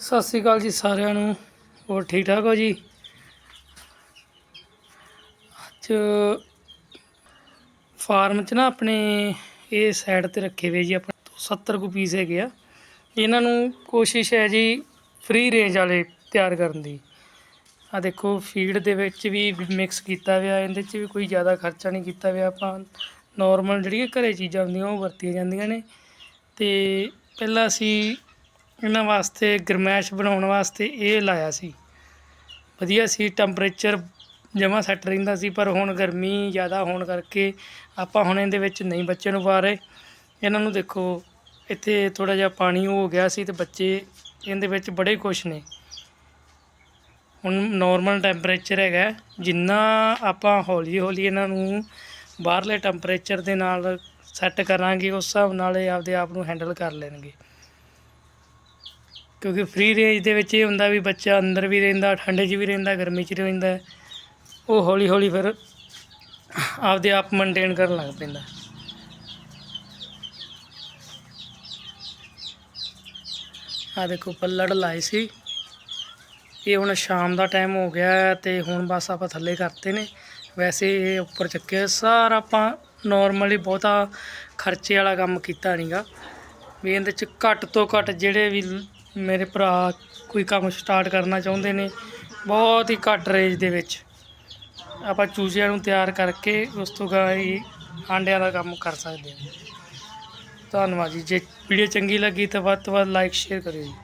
ਸਤਿ ਸ਼੍ਰੀ ਅਕਾਲ ਜੀ ਸਾਰਿਆਂ ਨੂੰ। ਹੋਰ ਠੀਕ ਠਾਕ ਹੋ ਜੀ? ਅੱਜ ਫਾਰਮ 'ਚ ਨਾ ਆਪਣੇ ਇਹ ਸਾਈਡ ਤੇ ਰੱਖੇ ਹੋਏ ਜੀ, ਆਪਣੇ 70 ਕੁ ਪੀਸ ਹੈਗੇ ਆ। ਇਹਨਾਂ ਨੂੰ ਕੋਸ਼ਿਸ਼ ਹੈ ਜੀ ਫ੍ਰੀ ਰੇਂਜ ਵਾਲੇ ਤਿਆਰ ਕਰਨ ਦੀ। ਆ ਦੇਖੋ ਫੀਡ ਦੇ ਵਿੱਚ ਵੀ ਮਿਕਸ ਕੀਤਾ ਹੋਇਆ, ਇਹਦੇ 'ਚ ਵੀ ਕੋਈ ਜ਼ਿਆਦਾ ਖਰਚਾ ਨਹੀਂ ਕੀਤਾ ਹੋਇਆ। ਆਪਾਂ ਨਾਰਮਲ ਜਿਹੜੀਆਂ ਘਰੇ ਚੀਜ਼ਾਂ ਹੁੰਦੀਆਂ, ਉਹ ਵਰਤੀਆਂ ਜਾਂਦੀਆਂ ਨੇ। ਤੇ ਪਹਿਲਾਂ ਅਸੀਂ ਇਹਨਾਂ ਵਾਸਤੇ ਗਰਮੈਸ਼ ਬਣਾਉਣ ਵਾਸਤੇ ਇਹ ਲਾਇਆ ਸੀ। ਵਧੀਆ ਸੀ ਟੈਂਪਰੇਚਰ ਜਮਾ ਸੈੱਟ ਰਹਿੰਦਾ ਸੀ, ਪਰ ਹੁਣ ਗਰਮੀ ਜ਼ਿਆਦਾ ਹੋਣ ਕਰਕੇ ਆਪਾਂ ਹੁਣ ਇਹਦੇ ਵਿੱਚ ਨਹੀਂ ਬੱਚੇ ਨੂੰ ਪਾ ਰਹੇ। ਇਹਨਾਂ ਨੂੰ ਦੇਖੋ, ਇੱਥੇ ਥੋੜਾ ਜਿਹਾ ਪਾਣੀ ਹੋ ਗਿਆ ਸੀ ਤੇ ਬੱਚੇ ਇਹਦੇ ਵਿੱਚ ਬੜੇ ਖੁਸ਼ ਨੇ। ਹੁਣ ਨਾਰਮਲ ਟੈਂਪਰੇਚਰ ਹੈਗਾ, ਜਿੰਨਾ ਆਪਾਂ ਹੌਲੀ ਹੌਲੀ ਇਹਨਾਂ ਨੂੰ ਬਾਹਰਲੇ ਟੈਂਪਰੇਚਰ ਦੇ ਨਾਲ ਸੈੱਟ ਕਰਾਂਗੇ, ਉਸ ਹਿਸਾਬ ਨਾਲ ਇਹ ਆਪਦੇ ਆਪ ਨੂੰ ਹੈਂਡਲ ਕਰ ਲੈਣਗੇ। ਕਿਉਂਕਿ ਫ੍ਰੀ ਰੇਂਜ ਦੇ ਵਿੱਚ ਇਹ ਹੁੰਦਾ ਵੀ ਬੱਚਾ ਅੰਦਰ ਵੀ ਰਹਿੰਦਾ, ਠੰਡੇ 'ਚ ਵੀ ਰਹਿੰਦਾ, ਗਰਮੀ 'ਚ ਵੀ ਰਹਿੰਦਾ, ਉਹ ਹੌਲੀ ਹੌਲੀ ਫਿਰ ਆਪਦੇ ਆਪ ਮੇਨਟੇਨ ਕਰਨ ਲੱਗ ਪੈਂਦਾ। ਆ ਦੇਖੋ, ਪੱਲੜ ਲਾਏ ਸੀ। ਇਹ ਹੁਣ ਸ਼ਾਮ ਦਾ ਟਾਈਮ ਹੋ ਗਿਆ ਹੈ ਤੇ ਹੁਣ ਬਸ ਆਪਾਂ ਥੱਲੇ ਕਰਤੇ ਨੇ। ਵੈਸੇ ਇਹ ਉੱਪਰ ਚੱਕਿਆ, ਸਾਰਾ ਆਪਾਂ ਨਾਰਮਲੀ ਬਹੁਤਾ ਖਰਚੇ ਵਾਲਾ ਕੰਮ ਕੀਤਾ ਨਹੀਂਗਾ ਵੀ ਇਹਦੇ ਚ ਘੱਟ ਤੋਂ ਘੱਟ ਜਿਹੜੇ ਵੀ ਮੇਰੇ ਭਰਾ ਕੋਈ ਕੰਮ ਸਟਾਰਟ ਕਰਨਾ ਚਾਹੁੰਦੇ ਨੇ, ਬਹੁਤ ਹੀ ਘੱਟ ਰੇਂਜ ਦੇ ਵਿੱਚ। ਆਪਾਂ ਚੂਜ਼ਿਆਂ ਨੂੰ ਤਿਆਰ ਕਰਕੇ ਉਸ ਤੋਂ ਗਾ ਹੀ ਆਂਡਿਆਂ ਦਾ ਕੰਮ ਕਰ ਸਕਦੇ ਹਾਂ। ਧੰਨਵਾਦ ਜੀ, ਜੇ ਵੀਡੀਓ ਚੰਗੀ ਲੱਗੀ ਤਾਂ ਵੱਧ ਤੋਂ ਵੱਧ ਲਾਈਕ ਸ਼ੇਅਰ ਕਰਿਓ ਜੀ।